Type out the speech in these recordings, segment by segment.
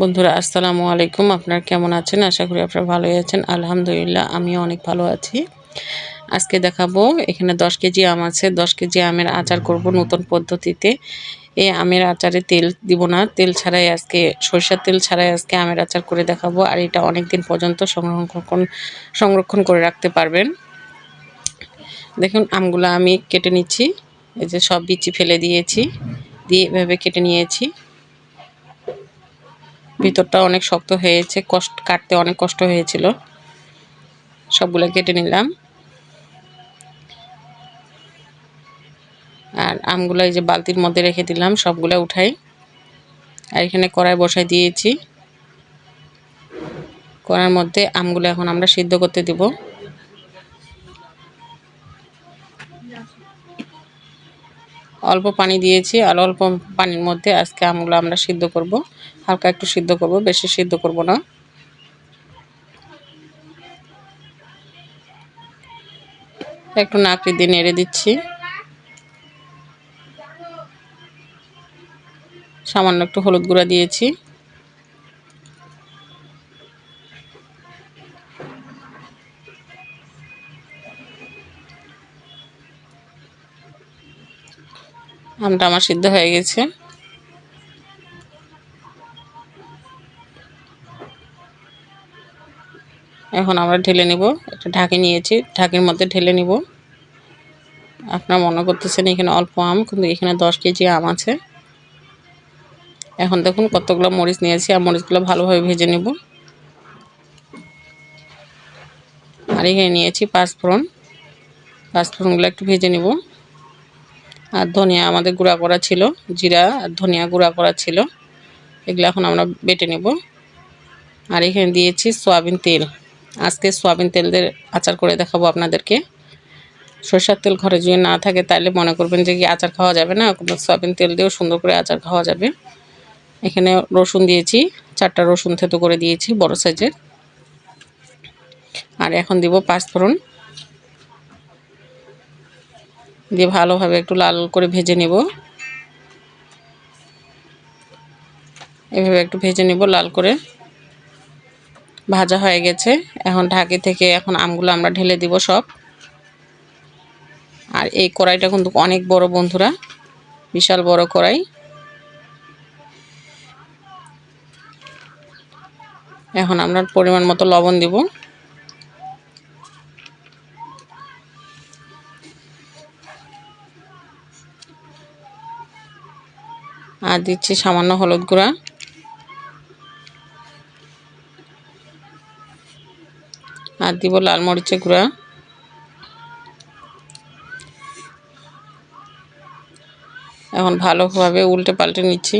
বন্ধুরা, আসসালামু আলাইকুম। আপনার কেমন আছেন? আশা করি আপনারা ভালোই আছেন। আলহামদুলিল্লাহ, আমিও অনেক ভালো আছি। আজকে দেখাবো, এখানে দশ কেজি আম আছে। দশ কেজি আমের আচার করব নতুন পদ্ধতিতে। এই আমের আচারে তেল দিব না। তেল ছাড়াই আজকে, সরষের তেল ছাড়াই আজকে আমের আচার করে দেখাবো। আর এটা অনেক দিন পর্যন্ত সংরক্ষণ সংরক্ষণ করে রাখতে পারবেন। দেখুন, আমগুলো আমি কেটে নিচ্ছি। এই যে সব বিচি ফেলে দিয়েছি। দিয়ে এভাবে কেটে নিয়েছি। ভিতরটা অনেক শক্ত হয়েছে, কষ্ট, কাটতে অনেক কষ্ট হয়েছিল। সবগুলো কেটে নিলাম। আর আমগুলো এই যে বালতির মধ্যে রেখে দিলাম, সবগুলো উঠাই। আর এখানে কড়াই বসাই দিয়েছি। কড়ার মধ্যে আমগুলো এখন আমরা সিদ্ধ করতে দেব। অল্প পানি দিয়েছি আর অল্প পানির মধ্যে আজকে আমগুলো আমরা সিদ্ধ করব। হালকা একটু সিদ্ধ করব, বেশি সিদ্ধ করব না। একটু নাকড়ি দিয়ে নেড়ে দিচ্ছি। সামান্য একটু হলুদ গুঁড়া দিয়েছি। আমটা আমার সিদ্ধ হয়ে গেছে। এখন আমরা ঢেলে নেব। একটা ঢাকি নিয়েছি। ঢাকির মধ্যে ঢেলে নিব। আপনার মনে করতেছেন এখানে অল্প আম, কিন্তু এখানে দশ কেজি আম আছে। এখন দেখুন কতগুলো মরিচ নিয়েছি। আর মরিচগুলো ভালোভাবে ভেজে নেব। আর এখানে নিয়েছি পাঁচফোড়ন। পাঁচফোড়নগুলো একটু ভেজে নেব। আর ধনিয়া আমাদের গুঁড়া করা ছিল, জিরা আর ধনিয়া গুঁড়া করা ছিল। এগুলো এখন আমরা বেটে নেব। আর এখানে দিয়েছি সয়াবিন তেল। আজকে সয়াবিন তেল দিয়ে আচার করে দেখাবো আপনাদেরকে। সরষের তেল ঘরে যদি না থাকে তাহলে মনে করবেন যে কি আচার খাওয়া যাবে না সয়াবিন তেল দিয়েও সুন্দর করে আচার খাওয়া যাবে। এখানে রসুন দিয়েছি, চারটা রসুন থেতো করে দিয়েছি বড় সাইজের। আর এখন দিব পাঁচফোড়ন। দিয়ে ভালোভাবে একটু লাল করে ভেজে নেব। এভাবে একটু ভেজে নেব লাল করে। ভাজা হয়ে গেছে। এখন ঢাকি থেকে এখন আমগুলো আমরা ঢেলে দিব সব। আর এই কড়াইটা কিন্তু অনেক বড় বন্ধুরা, বিশাল বড় কড়াই। এখন আমরা পরিমাণ মতো লবণ দিব। আর দিচ্ছি সামান্য হলুদ গুঁড়া। আর দিব লাল মরিচের গুঁড়া। এখন ভালোভাবে উল্টে পাল্টে নিচ্ছি।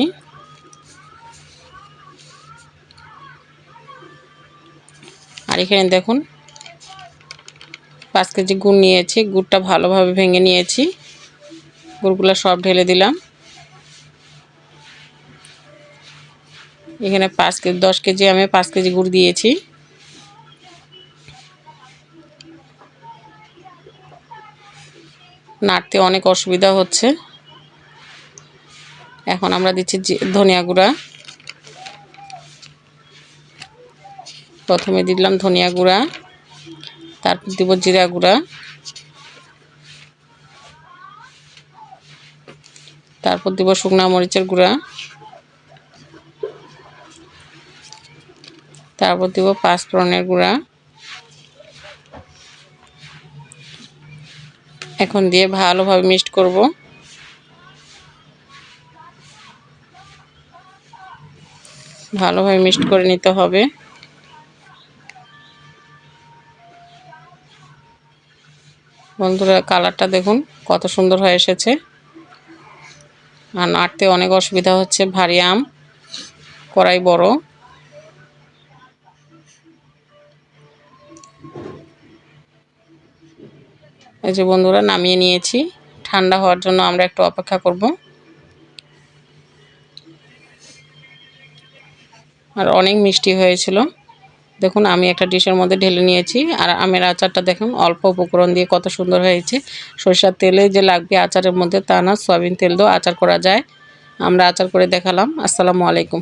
আর এখানে দেখুন, পাঁচ কেজি গুড় নিয়েছি, গুড়টা ভালোভাবে ভেঙে নিয়েছি। গুড়গুলো সব ঢেলে দিলাম। এখানে পাঁচ কেজি দশ কেজি আমি পাঁচ কেজি গুড় দিয়েছি। নাড়তে অনেক অসুবিধা হচ্ছে। এখন আমরা দিচ্ছি ধনিয়া গুঁড়া। প্রথমে দিলাম ধনিয়া গুঁড়া, তারপর দিব জিরা গুঁড়া। তারপর দিব শুকনা মরিচের গুঁড়া। তারপর দিব পাঁচফোড়নের গুঁড়া। এখন দিয়ে ভালোভাবে মিক্সড করব। ভালোভাবে মিক্সড করে নিতে হবে। বন্ধুরা, কালারটা দেখুন, কত সুন্দর হয়ে এসেছে। আর নাড়তে অনেক অসুবিধা হচ্ছে, ভারী আম, কড়াই বড়। এই যে বন্ধুরা, নামিয়ে নিয়েছি। ঠান্ডা হওয়ার জন্য আমরা একটু অপেক্ষা করব। আর অনেক মিষ্টি হয়েছিল। দেখুন, আমি একটা ডিশের মধ্যে ঢেলে নিয়েছি। আর আমের আচারটা দেখুন, অল্প উপকরণ দিয়ে কত সুন্দর হয়েছে। সরিষার তেলে যে লাগবে আচারের মধ্যে, তা না, সয়াবিন তেল দিয়েও আচার করা যায়। আমরা আচার করে দেখালাম। আসসালামু আলাইকুম।